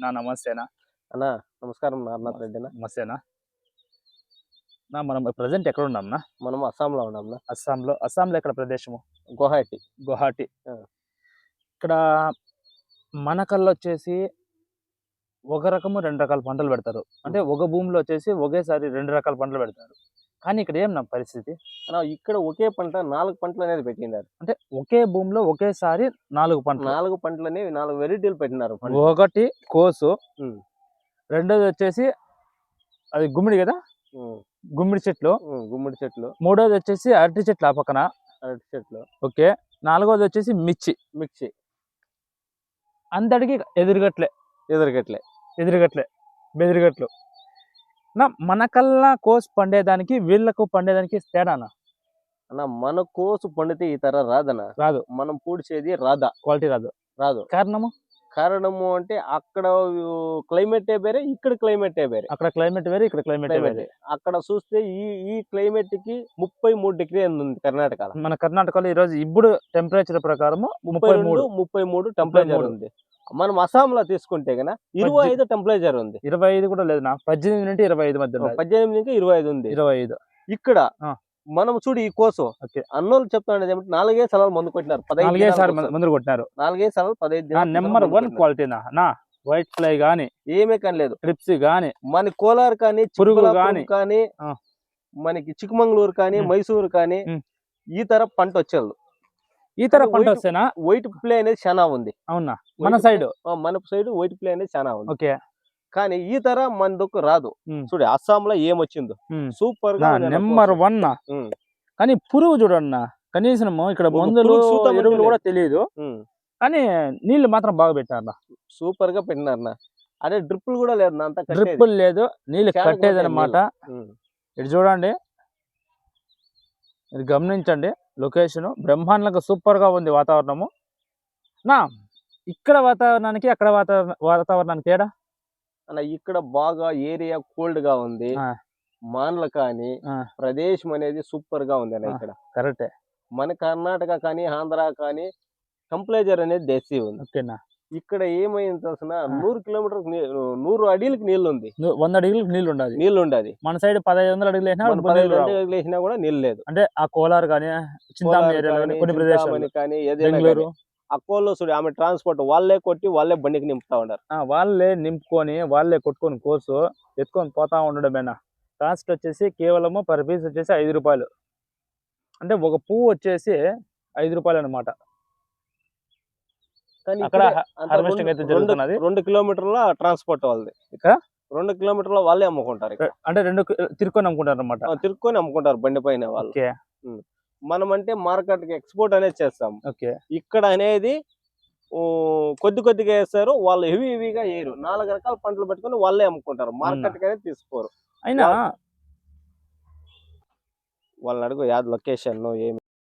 నా నమస్తేనా? అన్న నమస్కారం నారనాథ్ రెడ్డినా నమస్తేనా? నా మనం ప్రజెంట్ ఎక్కడ ఉన్నాంనా మనం అస్సాంలో ఉన్నాం అస్సాంలో అస్సాంలో ఎక్కడ ప్రదేశము? గువాహటి. ఆ. ఇక్కడ మన కళ్ళు వచ్చేసి ఒక రకము రెండు రకాల పంటలు పెడతారు. అంటే ఒక భూమిలో వచ్చేసి ఒకేసారి రెండు రకాల పంటలు పెడతారు. కానీ ఇక్కడ ఏం నా పరిస్థితి? ఇక్కడ ఒకే పంట నాలుగు పంటలు అనేది పెట్టినారు అంటే ఒకే భూమిలో ఒకేసారి నాలుగు పంటలు. నాలుగు పంటలు అనేవి నాలుగు వెరైటీలు పెట్టినారు పంట. ఒకటి కోసు. రెండోది వచ్చేసి అది గుమ్మిడి కదా? గుమ్మిడి చెట్లు. గుమ్మడి చెట్లు. మూడోది వచ్చేసి అరటి చెట్లు ఆ పక్కన. అరటి చెట్లు. ఓకే. నాలుగోది వచ్చేసి మిర్చి. మిర్చి. అందరికి ఎదురుగట్లే. ఎదురుగట్లే. ఎదురుగట్లే. బెదిరిగట్లు. నా మన కల్లా కోసి పండేదానికి వీళ్ళకు పండేదానికి తేడానా? అన్న మన కోసు పండితే ఈ తర రాదు. మనం పూడ్చేది రాదా? క్వాలిటీ రాదు. రాదు. కారణము? కారణము అంటే అక్కడ క్లైమేటే వేరే ఇక్కడ క్లైమేటే వేరే. అక్కడ క్లైమేట్ వేరే ఇక్కడ క్లైమేట్ వేరే. అక్కడ చూస్తే ఈ ఈ క్లైమేట్కి ముప్పై మూడు డిగ్రీ ఉంది కర్ణాటక మన కర్ణాటకలో ఈ రోజు ఇప్పుడు టెంపరేచర్ ప్రకారము ముప్పై మూడు ముప్పై మూడు. టెంపరేచర్. ఉంది. మనం అస్సాంలో తీసుకుంటే గన ఇరవై ఐదు టెంపరేచర్ ఉంది ఇరవై ఐదు కూడా లేదు నా పద్దెనిమిది నుండి ఇరవై ఐదు మధ్య. పద్దెనిమిది నుంచి ఇరవై ఐదు ఉంది ఇరవై ఐదు ఇక్కడ. మనం చూడు ఈ కోసు ఓకే. అన్నోళ్ళు చెప్తాను ఏమంటే నాలుగే సలాలు మందు కొట్టినారు పదహైదు నాలుగే దినాల సార్ కోసం. మందులు కొట్టినారు నాలుగే సలాలు పదహైదు నెంబర్ వన్ క్వాలిటీ నా వైట్ ఫ్లై గాని. ఏమీ కానీ లేదు ట్రిప్స్ గాని మన కోలార్ కానీ పురుగు గాని. కానీ ఆ. మనకి చిక్కమంగళూరు కానీ. మైసూరు కానీ. ఈ తర పంట వచ్చేది ఈ తర కానీ పంట వస్తేనా వైట్ ప్లే అనేది చాలా ఉంది. అవునా? మన సైడ్? మన సైడ్ వైట్ ప్లే అనేది చాలా ఉంది. ఓకే. కానీ ఈ తర మన దొక్కు రాదు. చూడు అస్సాంలో ఏమొచ్చిందో? ఉమ్. సూపర్గా నెంబర్. వన్. కానీ పురుగు చూడన్న కనీసం ఇక్కడ మందులు ఎరువులు. కూడా తెలియదు. కానీ నీళ్ళు మాత్రం బాగా పెట్టారు సూపర్గా పెట్టినారు నా అదే డ్రిప్పులు కూడా లేదు అంతా. డ్రిప్పులు లేదు నీళ్ళు కట్టేది కొట్టే అనమాట. ఇది చూడండి. ఇది గమనించండి. లొకేషన్ బ్రహ్మాండంగా సూపర్గా ఉంది వాతావరణము నా ఇక్కడ వాతావరణానికి అక్కడ వాతావరణ వాతావరణానికి తేడా అన్న ఇక్కడ బాగా ఏరియా కోల్డ్గా ఉంది. మాన్ల కానీ. ప్రదేశం అనేది సూపర్గా ఉంది అన్న. ఇక్కడ కరెక్టే మన కర్ణాటక కానీ ఆంధ్ర కానీ టెంపరేచర్ అనేది దేశీ ఉంది ఓకేనా ఇక్కడ ఏమైంది తెలిసిన? నూరు కిలోమీటర్ నూరు అడిలకు నీళ్ళు ఉంది వంద అడుగులకు నీళ్ళు ఉండాలి నీళ్ళు ఉండదు మన సైడ్ పదహైదు వందల అడుగులు వేసినా పదహైదు రావు. అడుగులు వేసినా కూడా నీళ్ళు లేదు. అంటే ఆ కోలార్ కానీ కొన్ని ప్రదేశాలు కానీ ఏదైనా కోళ్ళు చూడు ఆమె ట్రాన్స్పోర్ట్ వాళ్ళే కొట్టి వాళ్ళే బండికి నింపుతా ఉన్నారు. వాళ్ళే నింపుకొని వాళ్ళే కొట్టుకొని కోసు ఎత్తుకొని పోతా ఉండడమేనా? కాస్ట్ వచ్చేసి కేవలము పర్ పీస్ వచ్చేసి ఐదు రూపాయలు. అంటే ఒక పువ్వు వచ్చేసి ఐదు రూపాయలు అనమాట అక్కడ హార్వెస్టింగ్ రెండు- అయితే జరుగుతున్నది. రెండు- కిలోమీటర్ల ట్రాన్స్పోర్ట్ వాళ్ళది. ఇక్కడ? రెండు కిలోమీటర్ల వాళ్ళే అమ్ముకుంటారు ఇక్కడ. అంటే రెండు తిరుక్కొని అమ్ముకుంటారు అనమాట తిరుక్కొని అమ్ముకుంటారు బండి పైన వాళ్ళు. మనం అంటే మార్కెట్కి ఎక్స్పోర్ట్ అనేది చేస్తాం. ఓకే. ఇక్కడ అనేది కొద్ది కొద్దిగా వేస్తారు. వాళ్ళు హెవీ హెవీగా వేయరు నాలుగు రకాల పంటలు పెట్టుకొని వాళ్ళే అమ్ముకుంటారు. మార్కెట్కి అనేది తీసుకోరు. అయినా వాళ్ళని అడుగు యాద్ లొకేషన్ ఏమి